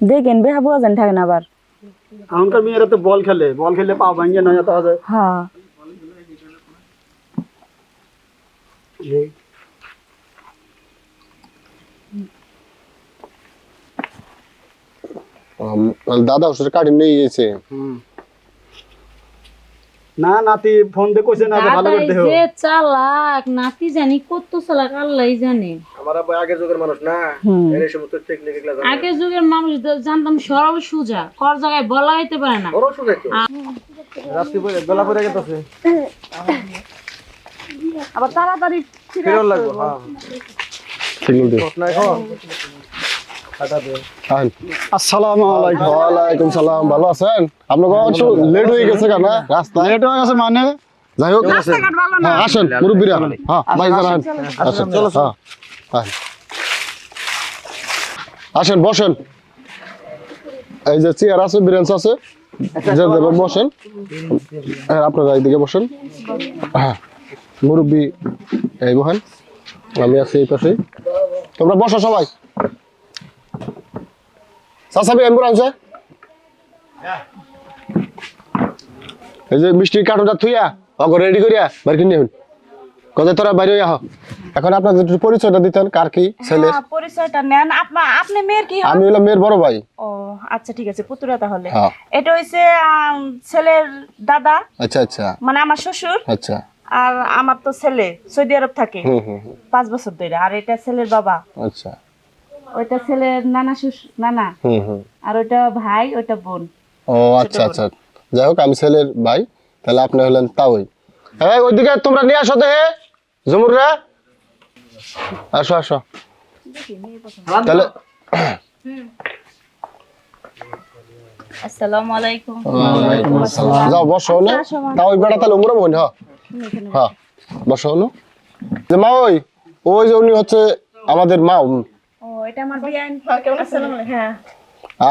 দেখেন বেহা বুয়া জান থাকে না আবার এখনকার মেয়েরা তো বল খেলে বল খেলে পা ভাঙিয়ে নয় তো হবে হ্যাঁ আম, দাদা ওষুধের কার্ড নিয়ে গেছে হুম। না নাতি ফোন দিয়ে কইছে না ভালো করে দাদাই যে চালাক নাতি জানি কত চালাক আল্লাহ জানে। আমার আব্বা আগের যুগের মানুষ না এর সমস্ত টেকনিক এগুলা জানে আগের যুগের মানুষ জানতাম সরল সুজা কর জায়গায় বলা হইতে পারে না। বড় শুকাইতো রাত্রি পরে বেলা পরে গেছে আবার তাড়াতাড়ি ফিরন লাগবো হ্যাঁ। সিগন্যাল দিও আইন। আসসালামু আলাইকুম। ওয়ালাইকুম সালাম। ভালো আছেন? আপনাকে লেট হয়ে গেছে কেন রাস্তায়? লেট হয়ে গেছে মানে? যাই হোক। হ্যাঁ আসেন মুরব্বীরা। হ্যাঁ ভাই যারা আসেন হ্যাঁ আসেন। আসেন বসেন। এই যে চেয়ার আছে ব্রেঞ্চ আছে। যে বসেন। হ্যাঁ আপনারা এইদিকে বসেন। হ্যাঁ মুরব্বী এই বহেন আমি আছি এই পাশে তোমরা বসো সবাই। চাচাবি অ্যাম্বুলেন্সে এই যে মিষ্টির কার্টুনটা থুইয়া অগ রেডি করিয়া বাইরে কিনে নিন কত তোরা বাইরে আহ। এখন আপনাদের একটু পরিচয়টা দিতেন কার কি হ্যাঁ, পরিচয়টা নেন। আপনা আপনি মেয়ের কি আমি হলাম মেয়ের বড় ভাই। ও আচ্ছা ঠিক আছে পুতুরা তাহলে। এটা হইছে ছেলের দাদা। আচ্ছা আচ্ছা। মানে আমার শ্বশুর আচ্ছা। আর আমার তো ছেলে সৌদি আরব থাকে। হুম হুম, পাঁচ বছর ধরে আর এটা ছেলের বাবা। আচ্ছা। ওইটা ছেলের নানা শ্বশুর নানা। হুম হুম। আর ওইটা ভাই ওইটা বোন। ও আচ্ছা আচ্ছা। যাই হোক আমি ছেলের ভাই তাহলে আপনি হলেন তাওই। হ্যাঁ ওইদিকে তোমরা নিয়ে আসো দেখে জমুররা। আসো আসো। তাহলে আসসালামু আলাইকুম। যাও বসো না। তাও ওই বেড়া তাহলে উমরা বোন হ্যাঁ হ্যাঁ বসো হলো যে মা ওই ওই যে উনি হচ্ছে আমাদের মা এটা আমার বিয়ান। আসসালামু আলাইকুম। হ্যাঁ।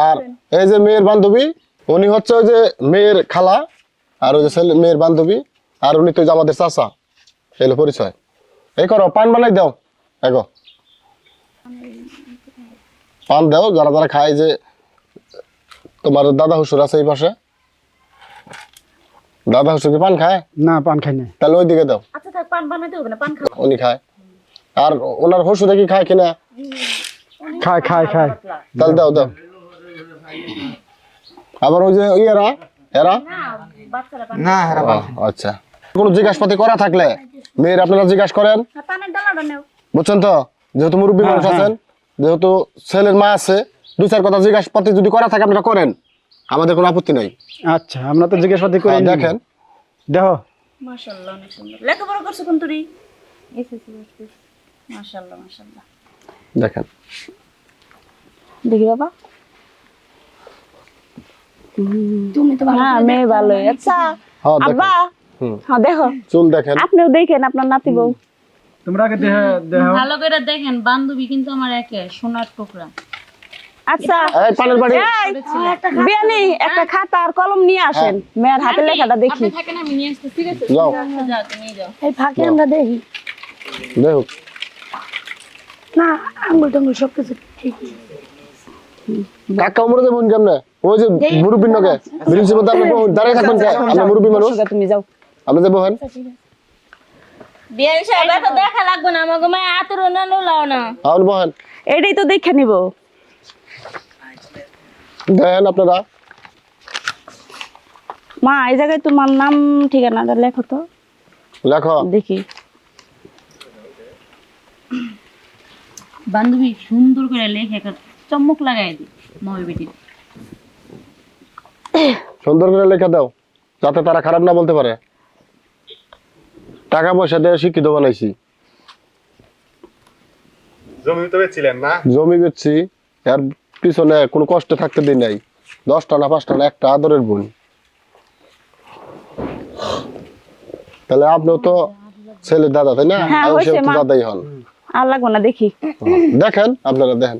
আর এই যে মেয়ের বান্ধবী উনি হচ্ছে ওই যে মেয়ের খালা আর ওই যে ছেলে মেয়ের বান্ধবী আর উনি তো আমাদের চাচা এলো পরিচয়। এই করো পান বানাই দাও। এগো পান দাও যারা যারা খায় যে তোমার দাদা হুসুর আছে এই পাশে। দাদা হুসুর কি পান খায়? না পান খাই নাই। তাহলে ওই দিকে দাও। আচ্ছা পান বানাইতে হবে না পান খাও। উনি খায়। আর ওনার হুসুরে কি খায় কিনা? খায় খায় খায় তাহলে দাও দাও। আবার ওই যে এরা? এরা? না ও, আচ্ছা। কোনো জিজ্ঞাসাপাতি করা থাকলে? মেয়ের আপনারা জিজ্ঞাসা করেন। হ্যাঁ, বুঝছেন তো? যেহেতু মুরব্বী মানুষ আছেন যেহেতু ছেলের মা আছে দু চার কথা জিজ্ঞাসাপাতি যদি করা থাকে আপনারা করেন। আমাদের কোনো আপত্তি নাই। আচ্ছা আমরা তো জিজ্ঞেস পাতি করে হ্যাঁ, দেখেন। দেখো। মাশাআল্লাহ অনেক সুন্দর। লেখাপড়া করছ কোন তুই এসএসসি। মাশাআল্লাহ মাশাআল্লাহ। দেখেন। দেখি বাবা। তুমি তো ভালো হ্যাঁ মেয়ে ভালোই আচ্ছা হ্যাঁ আব্বা। হ্যাঁ দেখো। চুল দেখেন। আপনিও দেখেন আপনার নাতি বউ। তোমরা আগে দেহ ভালো করে দেখেন বান্ধবী কিন্তু আমার একে সোনার টুকরা। আচ্ছা। এই পানের বাড়ি। বিয়ানি একটা খাতা আর কলম নিয়ে আসেন। মেয়ের হাতের লেখাটা দেখি। আপনি থাকেন আমি নিয়ে আসতে ঠিক আছে? যাও। যাও তুমি যাও। এই ফাঁকে আমরা দেখি। দেখো। না আঙ্গুল টাঙ্গুল সব কিছু ঠিক। কাকা উমরে দেবুন কেমনে? ওই যে মুরব্বী নকে। ব্রিন্সি মধ্যে আপনি দাঁড়িয়ে থাকবেন কে? আপনি মুরব্বী মানুষ? তুমি যাও। আপনি যে বহেন বিয়ান সাহেব এত দেখা লাগবে না আমাকে মায়ের আতর না নোলাও না। আপনি বহেন। এটাই তো দেখে নিব। দেখেন আপনারা। মা এই জায়গায় তোমার নাম ঠিকানাটা লেখো তো। লেখো। দেখি। বান্ধবী সুন্দর করে লেখে একটা চমক লাগাই দি ময় বেটির সুন্দর করে লেখা দাও যাতে তারা খারাপ না বলতে পারে। টাকা পয়সা দিয়ে শিক্ষিত বানাইছি। জমি তো বেচছিলেন না? জমি বেচছি এর পিছনে কোনো কষ্ট থাকতে দিই নাই। দশটা না পাঁচটা না একটা আদরের বোন। তাহলে আপনিও তো ছেলের দাদা তাই না? হ্যাঁ। দাদাই হন। আর লাগবো না দেখি। দেখেন আপনারা দেখেন।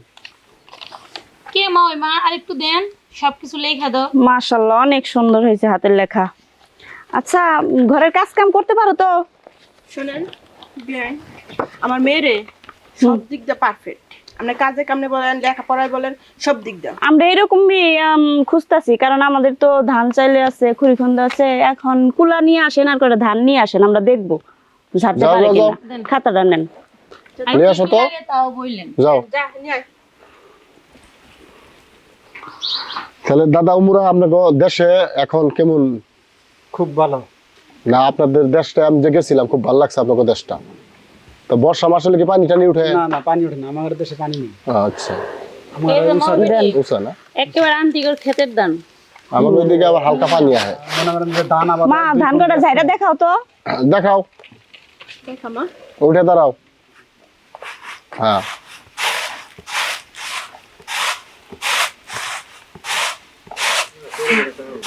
কে মা আরেকটু দেন সবকিছু লেখা দাও। মাশাল্লাহ অনেক সুন্দর হয়েছে হাতের লেখা। আচ্ছা ঘরের কাজ কাম করতে পারো তো? শোনেন বিয়ান আমার মেয়েরে সব দিক দিয়ে পারফেক্ট আপনি কাজে কামনে বলেন লেখাপড়ায় বলেন সব দিক দিয়ে। আমরা এরকমই খুঁজতাছি কারণ আমাদের তো ধান চাইলে আছে খুরিখন্দ আছে এখন কুলা নিয়ে আসেন আর করে ধান নিয়ে আসেন আমরা দেখব। ঝাড়তে পারে কিনা। খাতাটা নেন। নিয়ে আসো তো। তাও বললেন যাও। যা নিয়ে। তাহলে দাদা উমরা আপনাকে দেশে এখন কেমন? খুব ভালো। না আপনাদের দেশটা আমি যে গেছিলাম খুব ভালো লাগছে দেশটা। তো বর্ষা মাসে কি পানি টানি উঠে? না না পানি ওঠে না আমাদের দেশে পানি নেই। আচ্ছা। একেবারে ক্ষেতের আমার ওইদিকে আবার হালকা পানি মা ধান কাটা ঝাইটা দেখাও তো। দেখাও। দেখা মা উঠে দাঁড়াও। হ্যাঁ।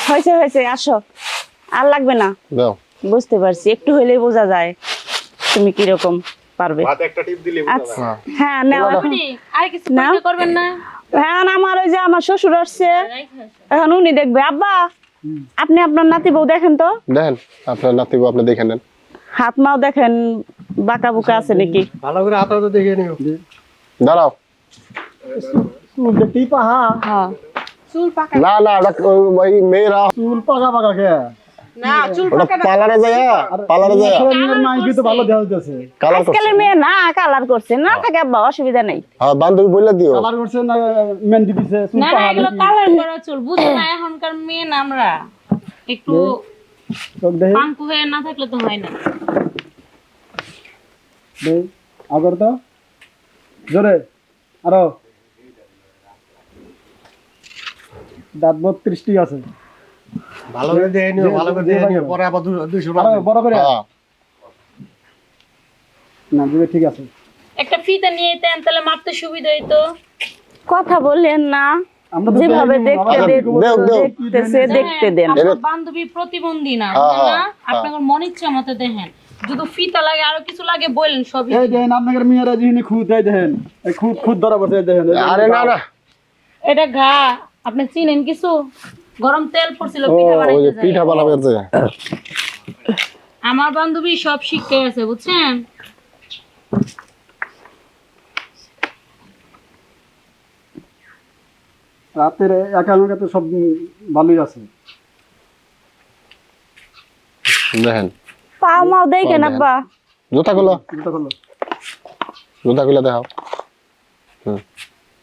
হয়েছে হয়েছে আসো। আর লাগবে না। বুঝতে পারছি একটু হইলেই বোঝা যায় তুমি কীরকম পারবে। হাতে একটা টিপ দিলে আচ্ছা। হ্যাঁ নাও। আপনি আর কিছু না। পরীক্ষা করবেন না। এখন আমার ওই যে আমার শ্বশুর আসছে এখন উনি দেখবে আব্বা আপনি আপনার নাতি বউ দেখেন তো? দেখেন আপনার নাতি বউ আপনি দেখে নেন। হাত মাও দেখেন বাঁকা বুকা আছে নাকি? ভালো করে হাতটা তো দেখে নিও। দাঁড়াও। হ্যাঁ। পাকা না না ওই- ওই মেয়েরা চুল পাকা পাকা খেয়ে না চুল পাকা পার্লারে যায় পার্লারে যায়। মাইকি তো ভালো দেওয়া যাচ্ছে কালার করছে। মেয়ে না কালার করছে না থাকে আব্বা অসুবিধা নেই। হ্যাঁ বান্ধবী বললে দিও। কালার করছে না মেহেন্দি দিছে চুল না না এগুলো কালার করা চুল বুঝো না এখনকার মেয়ে না আমরা। একটু পাঙ্কু হয়ে না থাকলে তো হয় না। দেই আগর তো জোরে আরও। দাঁত বত্রিশটি আছে। ভালো করে দেখে নিও ভালো করে দেখে নিও পরে আবার দুশো বড় করে। হ্যাঁ। না দিবে ঠিক আছে। একটা ফিতা নিয়ে যেতেন তাহলে মাপতে সুবিধা হইতো। কথা বললেন না। যেভাবে দেখতে আবার দে- কি বলব? দেও, দেও। দেখতেছে দেখতে দেন। আপনার বান্ধবী প্রতিবন্ধী না হ্যাঁ, হ্যাঁ, আপনার মন ইচ্ছা মতো দেখেন। যদি ফিতা লাগে আরও কিছু লাগে বললেন সবই। এই দেখেন আপনাদের মেয়েরা যিনি খুদ এই দেখেন। খুদ খুদ ধরা বসে এই দেখেন। এই দেখেন। আরে না না। এটা ঘা আপনি চিনেন কিছু? গরম তেল পড়ছিল পিঠা বানাইতে পিঠা বানাবে যে আমার বান্ধবী সব শিখতে আছে বুঝছেন? রাতের একা একা তো সব ভালোই আছে। দেখেন। পাও মাও দেখেন আব্বা। জুতা গুলো জুতা করল জুতা গুলো দেখাও।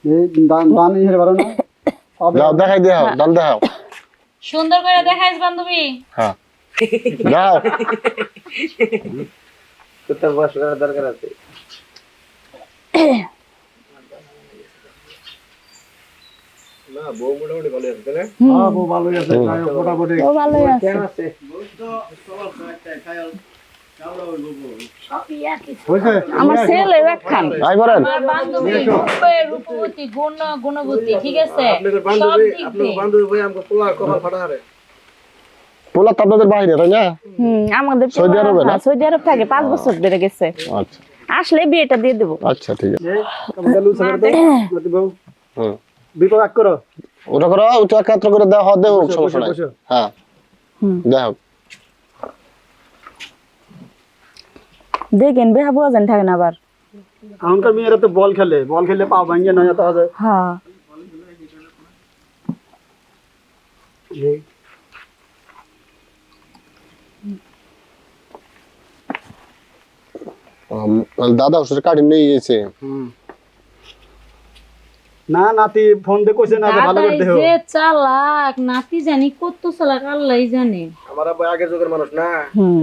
এই দান দান ইহের বারো না পাবে। দেখাই দেখাও দান দেখাও। সুন্দর করে দেখাইস বান্ধবী। হ্যাঁ। যাও তোর বয়স করার দরকার আছে। না বউ মোটামুটি ভালো আছে না? হ্যাঁ, বউ ভালোই আছে মোটামুটি। ভালোই আছে। আছে? হয়েছে আমার ছেলে একখান। আই করেন আমার বান্ধবী রূপে রূপবতী গুণ গুণবতী ঠিক আছে? সব দিক দিয়ে বান্ধবী ভাই আমাকে পোলা কপাল ফাটা হারে পোলা তো আপনাদের বাইরে তাই না? হুম আমাদের সৌদি আরবে না? হ্যাঁ, সৌদি আরব থাকে পাঁচ বছর ধরে গেছে। আচ্ছা। আসলে বিয়েটা দিয়ে দেবো। আচ্ছা ঠিক আছে। সাগর হুম। বিপদ করো। ওটা করো ওটা করে দেওয়া হয় দেবো সমস্যা নাই। হ্যাঁ। হুম। দেখো দেখেন বেহা বুয়া জান থাকে না আবার। এখনকার মেয়েরা তো বল খেলে বল খেলে পা ভাঙিয়ে হবে। হ্যাঁ। দাদা ওষুধের কার্ড নিয়ে গিয়েছে না নাতি ফোন দিয়ে কইছে না ভালো করে দাদাই চালাক নাতি জানি কত চালাক আল্লাহ জানে। আমার আব্বা আগের যুগের মানুষ না।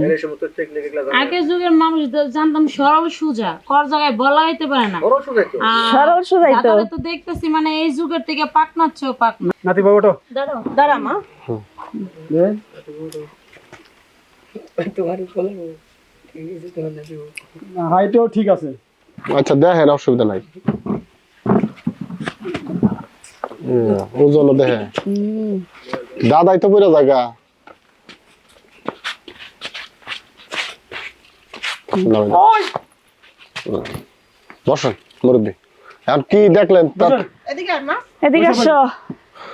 এর সমস্ত টেকনিক এগুলা জানে আগের যুগের মানুষ জানতাম সরল সুজা কর জায়গায় বলা হইতে পারে না। তো। সরল সুজাই তো। দেখতেছি মানে এই যুগের থেকে পাকনাচ্ছ পাকনা। নাতি বাবু ওঠো। দাঁড়াও। দাঁড়া মা। হাইটও ঠিক আছে। আচ্ছা দেখেন অসুবিধা নাই। দাদাই তো পুরো জায়গা। বসেন মুরব্বী। এখন কি দেখলেন? তা- এদিকে আয় মা। এদিকে আসো।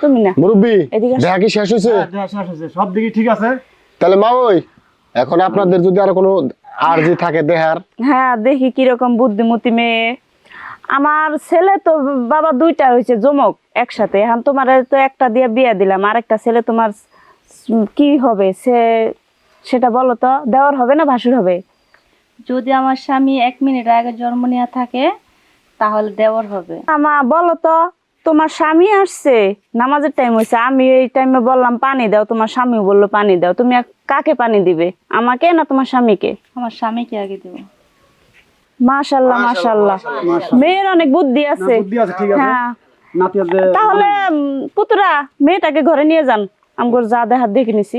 তুমি না। মুরব্বী দেখা কি শেষ হয়েছে? হ্যাঁ, শেষ হয়েছে। সব দিকে ঠিক আছে? তাহলে মা ওই এখন আপনাদের যদি আরও কোনো আরজি থাকে দেহার? হ্যাঁ দেখি কীরকম বুদ্ধিমতী মেয়ে। আমার ছেলে তো বাবা দুইটা হয়েছে জমক একসাথে। এখন তোমার তো একটা দিয়ে বিয়ে দিলাম আর একটা ছেলে তোমার কি হবে? সে সেটা বলো তো দেওয়ার হবে না ভাসুর হবে? যদি আমার স্বামী এক মিনিট আগে জন্ম নেওয়া থাকে তাহলে দেওয়ার হবে। আমা বলো তো তোমার স্বামী আসছে? নামাজের টাইম হয়েছে আমি এই টাইমে বললাম পানি দাও। তোমার স্বামী বলল পানি দাও। তুমি কাকে পানি দিবে? আমাকে না তোমার স্বামীকে? আমার স্বামীকে আগে দেবো। মাশাল্লাহ মাশাল্লাহ মেয়ের অনেক বুদ্ধি আছে। বুদ্ধি আছে ঠিক আছে। হ্যাঁ। তাহলে পুতুরা মেয়েটাকে ঘরে নিয়ে যান। আমগর যা দেখার দেখে নিছি।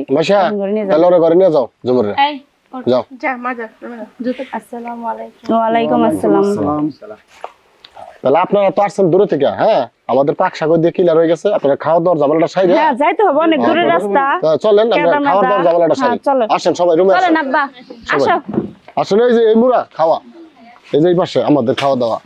ঘরে নিয়ে ওরা ঘরে নিয়ে যাও জমুরে এই যাও যা মাজা মাজা। আসসালামু আলাইকুম ওয়ালাইকুম আসসালাম তাহলে আপনারা তো আসছেন দূরে থেকে হ্যাঁ? আমাদের পাক সাগর দিয়ে হয়ে গেছে আপনারা খাওয়া দাওয়ার ঝামেলাটা সাইড হ্যাঁ যাইতে হবে অনেক দূরের রাস্তা। চলেন আমরা খাওয়া দাওয়ার ঝামেলাটা হ্যাঁ, সাইড। আসেন সবাই রুমে চলেন আসেন। আসলে এই যে এই মুড়া খাওয়া। এই যে এই পাশে আমাদের খাওয়া দাওয়া।